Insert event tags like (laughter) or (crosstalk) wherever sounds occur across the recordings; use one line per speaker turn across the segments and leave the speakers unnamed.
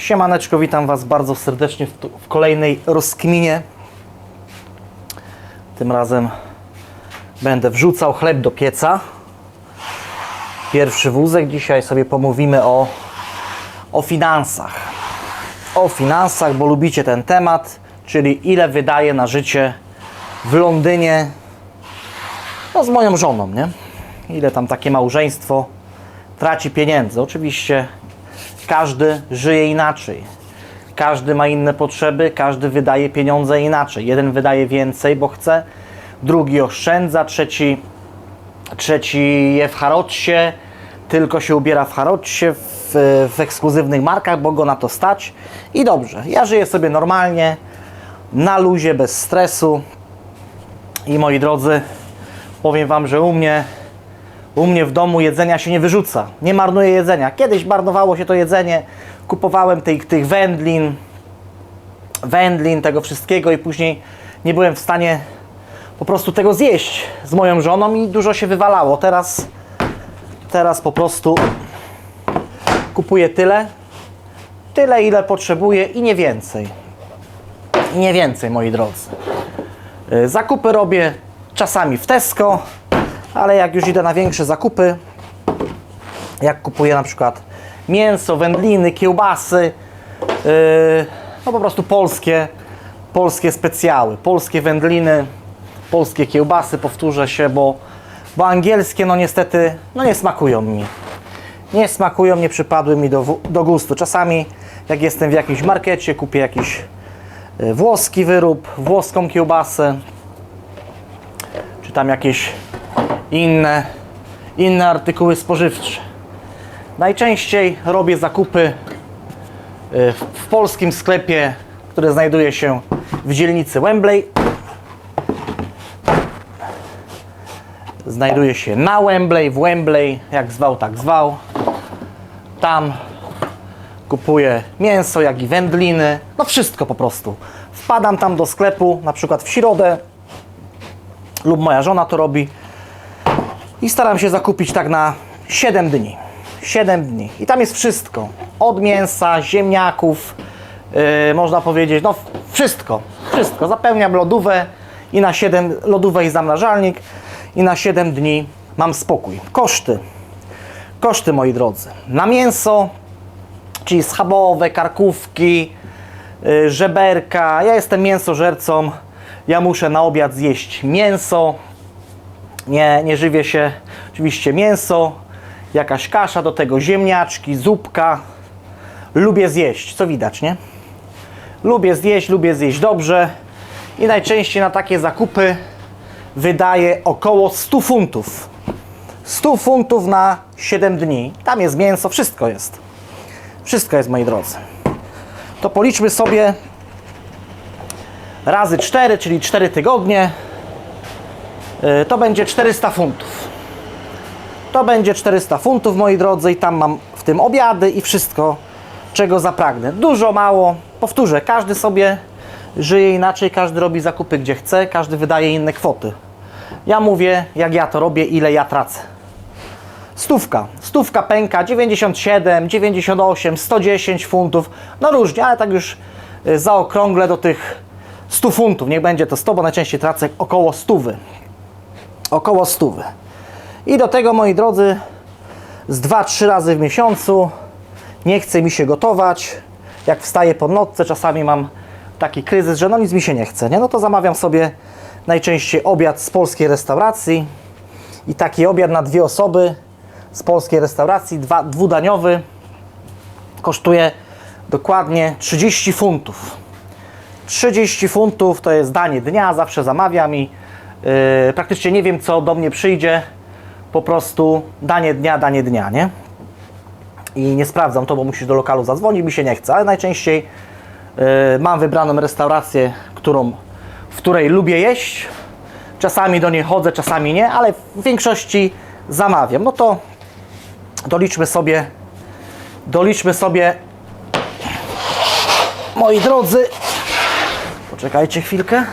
Siemaneczko, witam Was bardzo serdecznie w, w kolejnej rozkminie. Tym razem będę wrzucał chleb do pieca. Pierwszy wózek. Dzisiaj sobie pomówimy o, o finansach. O finansach, bo lubicie ten temat, czyli ile wydaje na życie w Londynie no, z moją żoną, nie? Ile tam takie małżeństwo traci pieniędzy. Oczywiście każdy żyje inaczej. Każdy ma inne potrzeby, każdy wydaje pieniądze inaczej. Jeden wydaje więcej, bo chce, drugi oszczędza, trzeci, trzeci je w harotsie, tylko się ubiera w harotsie, w, w ekskluzywnych markach, bo go na to stać. I dobrze, ja żyję sobie normalnie, na luzie, bez stresu. I moi drodzy, powiem Wam, że u mnie u mnie w domu jedzenia się nie wyrzuca. Nie marnuję jedzenia. Kiedyś marnowało się to jedzenie. Kupowałem tych, tych wędlin, wędlin, tego wszystkiego i później nie byłem w stanie po prostu tego zjeść z moją żoną i dużo się wywalało. Teraz, teraz po prostu kupuję tyle, tyle ile potrzebuję i nie więcej. I nie więcej, moi drodzy. Y, Zakupy robię czasami w Tesco, ale jak już idę na większe zakupy, jak kupuję na przykład mięso, wędliny, kiełbasy, yy, no po prostu polskie, polskie specjały, polskie wędliny, polskie kiełbasy, powtórzę się, bo, bo angielskie no niestety no nie smakują mi. Nie smakują, nie przypadły mi do, do gustu. Czasami jak jestem w jakimś markecie, kupię jakiś y, włoski wyrób, włoską kiełbasę, czy tam jakieś inne, inne artykuły spożywcze. Najczęściej robię zakupy y, w, polskim sklepie, który znajduje się w dzielnicy Wembley. Znajduje się na Wembley, w Wembley, jak zwał, tak zwał. Tam kupuję mięso, jak i wędliny, no wszystko po prostu. Wpadam tam do sklepu, na przykład w środę, lub moja żona to robi i staram się zakupić tak na 7 dni. 7 dni. I tam jest wszystko. Od mięsa, ziemniaków, yy, można powiedzieć, no wszystko. Wszystko. Zapełniam lodówę i na 7 lodówę i zamrażalnik i na 7 dni mam spokój. Koszty. Koszty, moi drodzy. Na mięso, czyli schabowe, karkówki, y, żeberka. Ja jestem mięsożercą. Ja muszę na obiad zjeść mięso. Nie, nie żywię się oczywiście mięso, jakaś kasza, do tego ziemniaczki, zupka. Lubię zjeść, co widać, nie? Lubię zjeść, lubię zjeść dobrze i najczęściej na takie zakupy wydaję około 100 funtów. 100 funtów na 7 dni. Tam jest mięso, wszystko jest. Wszystko jest, moi drodzy. To policzmy sobie razy 4, czyli 4 tygodnie. Yy, To będzie 400 funtów. To będzie 400 funtów, moi drodzy, i tam mam w tym obiady i wszystko, czego zapragnę. Dużo, mało. Powtórzę, każdy sobie żyje inaczej, każdy robi zakupy gdzie chce, każdy wydaje inne kwoty. Ja mówię, jak ja to robię, ile ja tracę. Stówka. Stówka pęka 97, 98, 110 funtów. No różnie, ale tak już y, zaokrąglę do tych 100 funtów. Niech będzie to 100, bo najczęściej tracę około 100. Około 100. I do tego, moi drodzy, z 2-3 razy w miesiącu nie chce mi się gotować. Jak wstaję po nocce, czasami mam taki kryzys, że no nic mi się nie chce, nie? No to zamawiam sobie najczęściej obiad z polskiej restauracji i taki obiad na dwie osoby z polskiej restauracji, dwa, dwudaniowy, kosztuje dokładnie 30 funtów. 30 funtów to jest danie dnia, zawsze zamawiam i yy, praktycznie nie wiem, co do mnie przyjdzie. Po prostu danie dnia, danie dnia, nie? I nie sprawdzam to, bo musisz do lokalu zadzwonić, mi się nie chce, ale najczęściej yy, mam wybraną restaurację, którą, w której lubię jeść. Czasami do niej chodzę, czasami nie, ale w większości zamawiam. No to doliczmy sobie, doliczmy sobie, moi drodzy, poczekajcie chwilkę.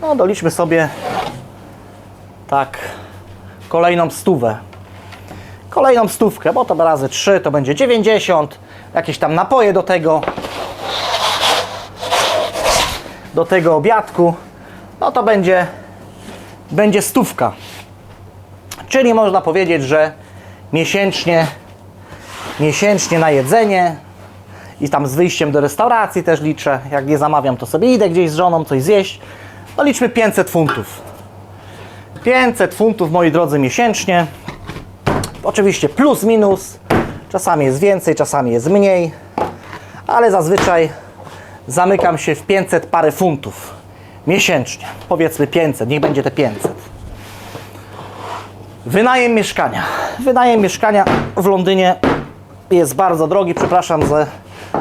No, doliczmy sobie tak kolejną stówę. Kolejną stówkę, bo to razy 3 to będzie 90. Jakieś tam napoje do tego. Do tego obiadku. No to będzie, będzie stówka. Czyli można powiedzieć, że miesięcznie, miesięcznie na jedzenie i tam z wyjściem do restauracji też liczę. Jak nie zamawiam, to sobie idę gdzieś z żoną coś zjeść. No liczmy 500 funtów. 500 funtów, moi drodzy, miesięcznie. Oczywiście plus, minus. Czasami jest więcej, czasami jest mniej. Ale zazwyczaj zamykam się w 500 parę funtów miesięcznie. Powiedzmy 500, niech będzie te 500. Wynajem mieszkania. Wynajem mieszkania w Londynie jest bardzo drogi. Przepraszam, że,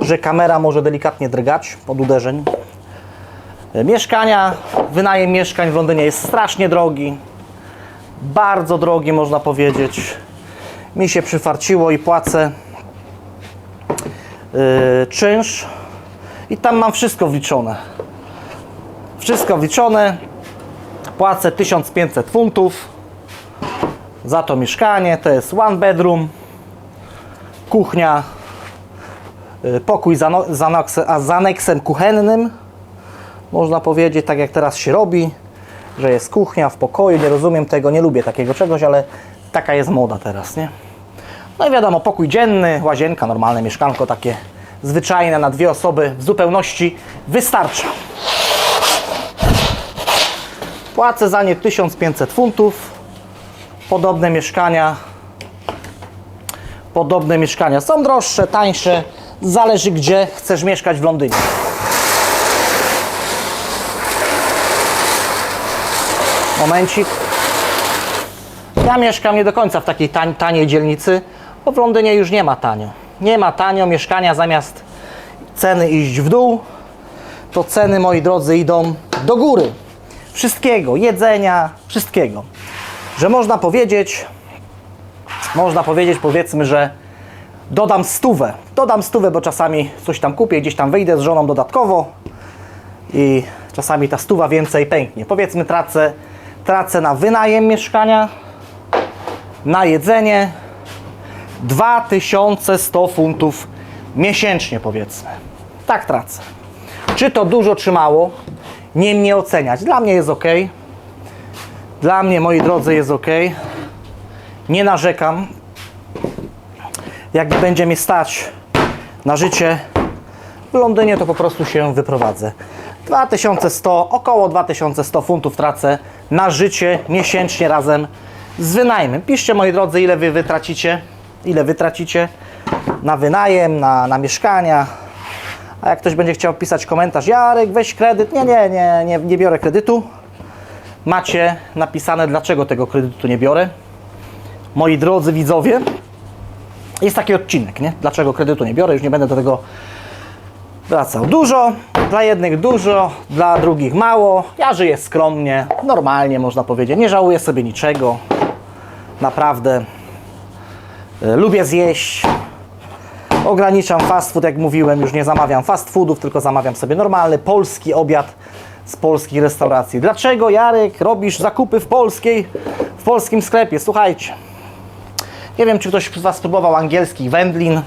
że kamera może delikatnie drgać od uderzeń. Mieszkania, wynajem mieszkań w Londynie jest strasznie drogi. Bardzo drogi, można powiedzieć. Mi się przyfarciło i płacę yy, czynsz. I tam mam wszystko wliczone. Wszystko wliczone. Płacę 1500 funtów za to mieszkanie. To jest one bedroom, kuchnia, y, pokój z, ano- z, aneksem kuchennym. Można powiedzieć, tak jak teraz się robi, że jest kuchnia w pokoju. Nie rozumiem tego, nie lubię takiego czegoś, ale taka jest moda teraz, nie? No i wiadomo, pokój dzienny, łazienka, normalne mieszkanko takie zwyczajne na dwie osoby w zupełności wystarcza. Płacę za nie 1500 funtów. Podobne mieszkania. Podobne mieszkania są droższe, tańsze. Zależy gdzie chcesz mieszkać w Londynie. Momencik. Ja mieszkam nie do końca w takiej tań, taniej dzielnicy, bo w Londynie już nie ma tanio. Nie ma tanio mieszkania zamiast ceny iść w dół, to ceny, moi drodzy, idą do góry. Wszystkiego, jedzenia, wszystkiego. Że można powiedzieć, można powiedzieć, powiedzmy, że dodam stówę. Dodam stówę, bo czasami coś tam kupię, gdzieś tam wyjdę z żoną dodatkowo i czasami ta stuwa więcej pęknie. Powiedzmy, tracę, tracę na wynajem mieszkania, na jedzenie 2100 funtów miesięcznie, powiedzmy. Tak tracę. Czy to dużo, czy mało? Nie mnie oceniać. Dla mnie jest ok. Dla mnie, moi drodzy, jest ok. Nie narzekam. Jak będzie mi stać na życie w Londynie, to po prostu się wyprowadzę. 2100, około 2100 funtów tracę na życie miesięcznie razem z wynajmem. Piszcie, moi drodzy, ile wy wytracicie, ile wytracicie na wynajem, na, na mieszkania. A jak ktoś będzie chciał pisać komentarz, Jarek, weź kredyt. Nie, nie, nie, nie, nie biorę kredytu. Macie napisane, dlaczego tego kredytu nie biorę. Moi drodzy widzowie, jest taki odcinek, nie? Dlaczego kredytu nie biorę, już nie będę do tego wracał. Dużo, dla jednych dużo, dla drugich mało. Ja żyję skromnie, normalnie można powiedzieć. Nie żałuję sobie niczego. Naprawdę. E, Lubię zjeść. Ograniczam fast food, jak mówiłem, już nie zamawiam fast foodów, tylko zamawiam sobie normalny polski obiad z polskich restauracji. Dlaczego, Jarek, robisz zakupy w polskiej, w polskim sklepie? Słuchajcie, nie wiem, czy ktoś z Was próbował angielskich wędlin.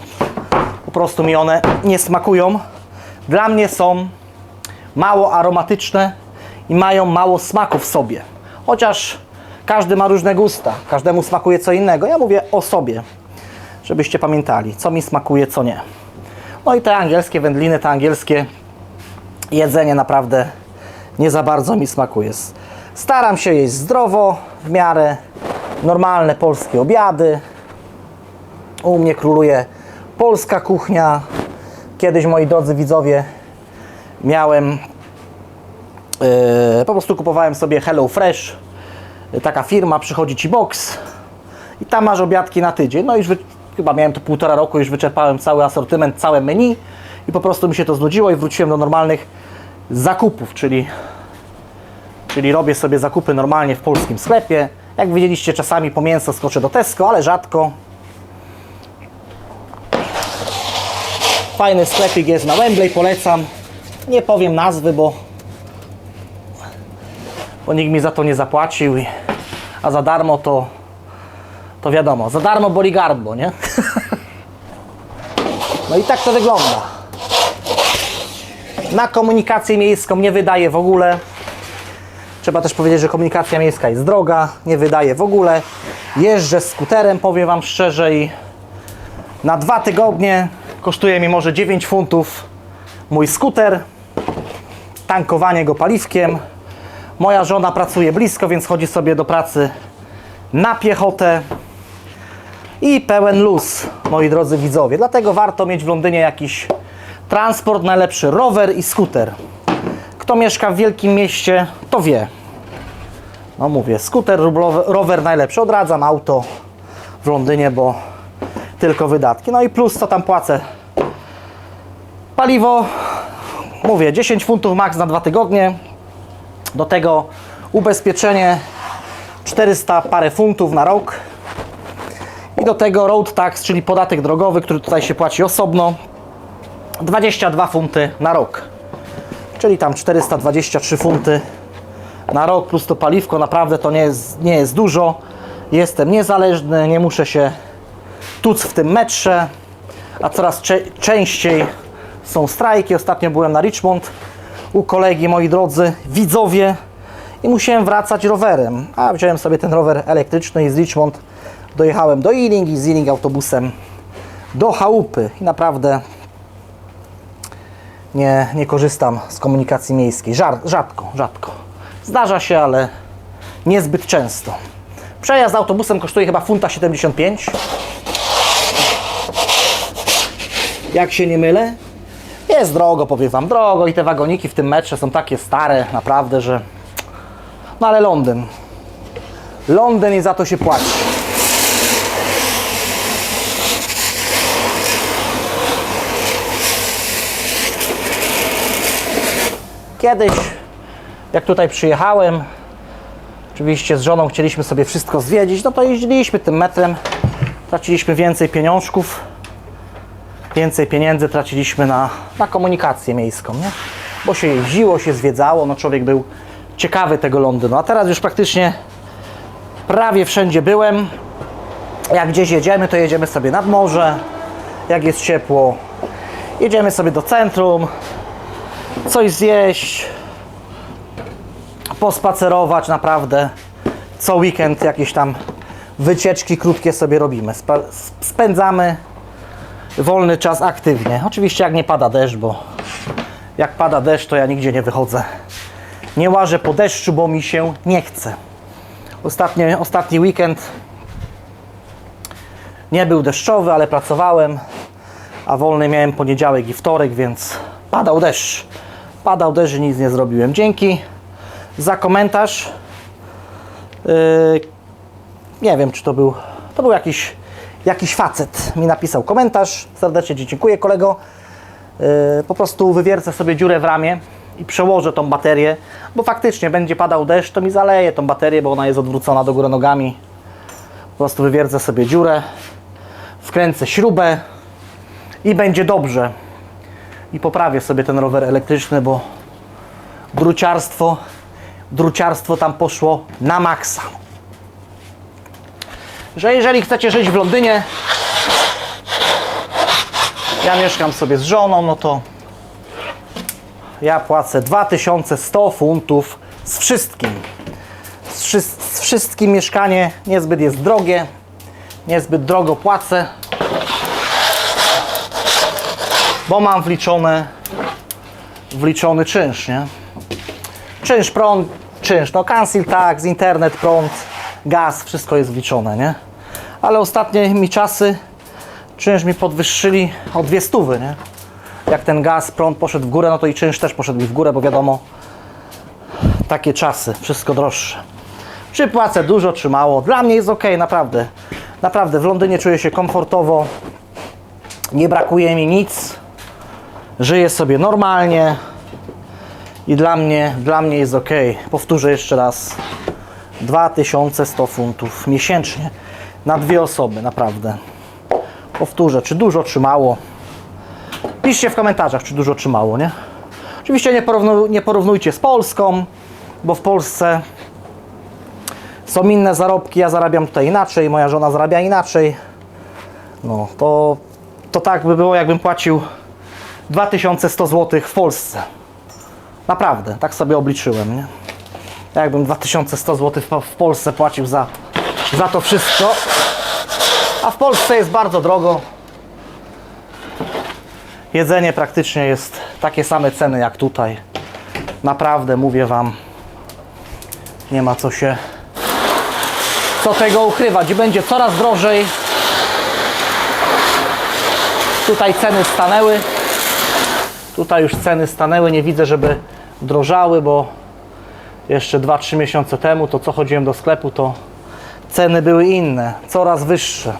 Po prostu mi one nie smakują. Dla mnie są mało aromatyczne i mają mało smaku w sobie. Chociaż każdy ma różne gusta, każdemu smakuje co innego. Ja mówię o sobie, żebyście pamiętali, co mi smakuje, co nie. No i te angielskie wędliny, te angielskie jedzenie naprawdę nie za bardzo mi smakuje. Staram się jeść zdrowo, w miarę normalne polskie obiady. U mnie króluje polska kuchnia. Kiedyś, moi drodzy widzowie, miałem Yy, po prostu kupowałem sobie Hello Fresh. Taka firma, przychodzi ci box i tam masz obiadki na tydzień. No już chyba miałem to półtora roku, już wyczerpałem cały asortyment, całe menu i po prostu mi się to znudziło i wróciłem do normalnych zakupów, czyli, czyli robię sobie zakupy normalnie w polskim sklepie. Jak widzieliście, czasami po mięso skoczę do Tesco, ale rzadko. Fajny sklepik jest na Wembley, polecam. Nie powiem nazwy, bo bo nikt mi za to nie zapłacił, a za darmo to, to wiadomo, za darmo boli gardło, nie? (laughs) No i tak to wygląda. Na komunikację miejską nie wydaje w ogóle. Trzeba też powiedzieć, że komunikacja miejska jest droga, nie wydaje w ogóle. Jeżdżę skuterem, powiem Wam szczerze, i na dwa tygodnie kosztuje mi może 9 funtów mój skuter, tankowanie go paliwkiem. Moja żona pracuje blisko, więc chodzi sobie do pracy na piechotę i pełen luz, moi drodzy widzowie. Dlatego warto mieć w Londynie jakiś transport, najlepszy rower i skuter. Kto mieszka w wielkim mieście, to wie. No mówię, skuter, rower najlepszy. Odradzam auto w Londynie, bo tylko wydatki. No i plus co tam płacę? Paliwo, mówię, 10 funtów max na dwa tygodnie. Do tego ubezpieczenie 400 parę funtów na rok. I do tego road tax, czyli podatek drogowy, który tutaj się płaci osobno. 22 funty na rok. Czyli tam 423 funty na rok plus to paliwko. Naprawdę to nie jest, nie jest dużo. Jestem niezależny, nie muszę się tuc w tym metrze, a coraz częściej są strajki. Ostatnio byłem na Richmond u kolegi, moi drodzy widzowie, i musiałem wracać rowerem. A wziąłem sobie ten rower elektryczny i z Richmond dojechałem do Ealing i z Ealing autobusem do chałupy. I naprawdę nie, nie korzystam z komunikacji miejskiej. Żar, rzadko, rzadko. Zdarza się, ale niezbyt często. Przejazd autobusem kosztuje chyba funta 75. Jak się nie mylę. Jest drogo, powiem Wam, drogo i te wagoniki w tym metrze są takie stare, naprawdę, że... No ale Londyn. Londyn i za to się płaci. Kiedyś, jak tutaj przyjechałem, oczywiście z żoną chcieliśmy sobie wszystko zwiedzić, no to jeździliśmy tym metrem, traciliśmy więcej pieniążków, więcej pieniędzy traciliśmy na, na komunikację miejską, nie? Bo się jeździło, się zwiedzało, no człowiek był ciekawy tego Londynu, a teraz już praktycznie prawie wszędzie byłem. Jak gdzieś jedziemy, to jedziemy sobie nad morze, jak jest ciepło, jedziemy sobie do centrum, coś zjeść, pospacerować naprawdę. Co weekend jakieś tam wycieczki krótkie sobie robimy. Spa- spędzamy wolny czas aktywnie. Oczywiście jak nie pada deszcz, bo jak pada deszcz, to ja nigdzie nie wychodzę. Nie łażę po deszczu, bo mi się nie chce. Ostatni, ostatni weekend nie był deszczowy, ale pracowałem, a wolny miałem poniedziałek i wtorek, więc padał deszcz. Padał deszcz i nic nie zrobiłem. Dzięki za komentarz. Yy, nie wiem, czy to był. To był jakiś, jakiś facet. Mi napisał komentarz. Serdecznie Ci dziękuję, kolego. Yy, po prostu wywiercę sobie dziurę w ramię i przełożę tą baterię, bo faktycznie będzie padał deszcz, to mi zaleje tą baterię, bo ona jest odwrócona do góry nogami. Po prostu wywiercę sobie dziurę, wkręcę śrubę i będzie dobrze. I poprawię sobie ten rower elektryczny, bo druciarstwo, druciarstwo tam poszło na maksa. Że jeżeli chcecie żyć w Londynie, ja mieszkam sobie z żoną, no to ja płacę 2100 funtów z wszystkim. Z, wszy- z wszystkim mieszkanie niezbyt jest drogie, niezbyt drogo płacę, bo mam wliczone, wliczony czynsz, nie? Czynsz, prąd, czynsz, no cancel tax, internet, prąd, gaz, wszystko jest wliczone, nie? Ale ostatnie mi czasy czynsz mi podwyższyli o dwie stówy, nie? Jak ten gaz, prąd poszedł w górę, no to i czynsz też poszedł mi w górę, bo wiadomo, takie czasy, wszystko droższe. Czy płacę dużo, czy mało? Dla mnie jest ok, naprawdę. Naprawdę, w Londynie czuję się komfortowo, nie brakuje mi nic, żyję sobie normalnie i dla mnie, dla mnie jest ok. Powtórzę jeszcze raz. 2100 funtów miesięcznie na dwie osoby, naprawdę. Powtórzę, czy dużo, czy mało. Piszcie w komentarzach, czy dużo, czy mało, nie? Oczywiście nie, porównu, nie porównujcie z Polską, bo w Polsce Są inne zarobki, ja zarabiam tutaj inaczej, moja żona zarabia inaczej. No to, to tak by było, jakbym płacił 2100 zł w Polsce. Naprawdę, tak sobie obliczyłem, nie? Jakbym 2100 zł w Polsce płacił za, za to wszystko. A w Polsce jest bardzo drogo. Jedzenie praktycznie jest takie same ceny jak tutaj. Naprawdę mówię Wam, nie ma co się co tego ukrywać. Będzie coraz drożej. Tutaj ceny stanęły. Tutaj już ceny stanęły. Nie widzę, żeby drożały, bo jeszcze 2-3 miesiące temu, to co chodziłem do sklepu, to ceny były inne, coraz wyższe.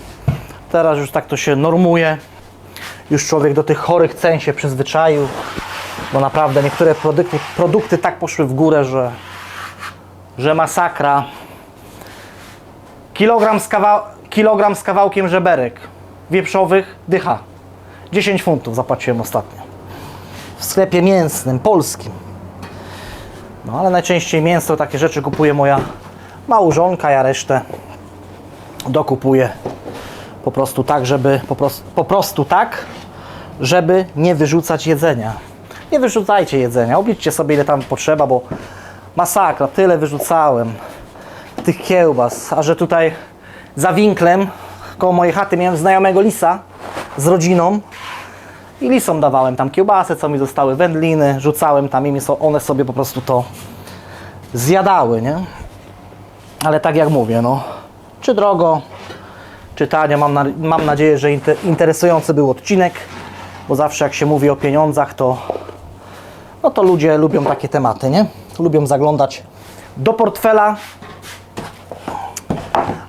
Teraz już tak to się normuje. Już człowiek do tych chorych cen się przyzwyczaił, bo naprawdę niektóre produkty, produkty tak poszły w górę, że, że masakra. Kilogram z, kawał, kilogram z kawałkiem żeberek wieprzowych dycha. 10 funtów zapłaciłem ostatnio. W sklepie mięsnym, polskim. No ale najczęściej mięso, takie rzeczy kupuje moja małżonka, ja resztę dokupuję po prostu tak, żeby po prostu, po prostu tak, żeby nie wyrzucać jedzenia. Nie wyrzucajcie jedzenia, obliczcie sobie ile tam potrzeba, bo masakra, tyle wyrzucałem tych kiełbas, a że tutaj za winklem koło mojej chaty miałem znajomego lisa z rodziną i lisom dawałem tam kiełbasy, co mi zostały, wędliny, rzucałem tam im one sobie po prostu to zjadały, nie? Ale tak jak mówię, no, czy drogo, czy tanio, mam, na, mam nadzieję, że inte, interesujący był odcinek, bo zawsze jak się mówi o pieniądzach, to no to ludzie lubią takie tematy, nie? Lubią zaglądać do portfela,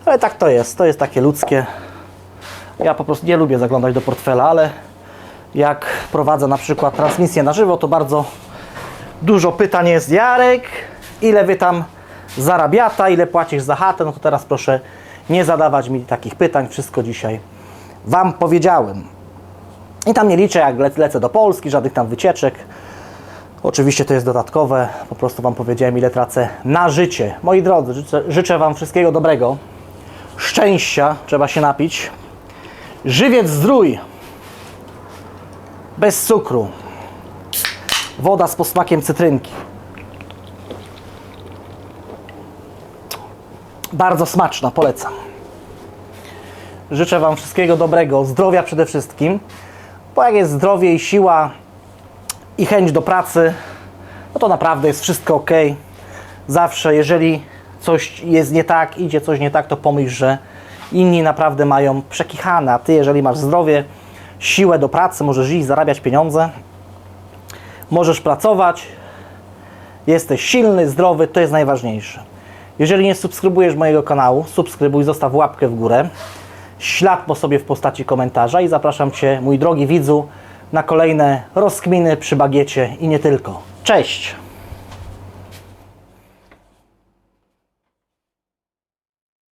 ale tak to jest, to jest takie ludzkie. Ja po prostu nie lubię zaglądać do portfela, ale jak prowadzę na przykład transmisję na żywo, to bardzo dużo pytań jest. Jarek, ile wy tam zarabiata, ile płacisz za chatę? No to teraz proszę nie zadawać mi takich pytań. Wszystko dzisiaj Wam powiedziałem. I tam nie liczę, jak le- lecę do Polski, żadnych tam wycieczek. Oczywiście to jest dodatkowe. Po prostu Wam powiedziałem, ile tracę na życie. Moi drodzy, życzę, życzę Wam wszystkiego dobrego. Szczęścia, trzeba się napić. Żywiec zdrój. Bez cukru. Woda z posmakiem cytrynki. Bardzo smaczna, polecam. Życzę Wam wszystkiego dobrego, zdrowia przede wszystkim, bo jak jest zdrowie i siła i chęć do pracy, no to naprawdę jest wszystko ok. Zawsze, jeżeli coś jest nie tak, idzie coś nie tak, to pomyśl, że inni naprawdę mają przekichane, a Ty, jeżeli masz zdrowie, siłę do pracy, możesz iść, zarabiać pieniądze, możesz pracować, jesteś silny, zdrowy, to jest najważniejsze. Jeżeli nie subskrybujesz mojego kanału, subskrybuj, zostaw łapkę w górę, ślad po sobie w postaci komentarza i zapraszam Cię, mój drogi widzu, na kolejne rozkminy przy bagiecie i nie tylko. Cześć!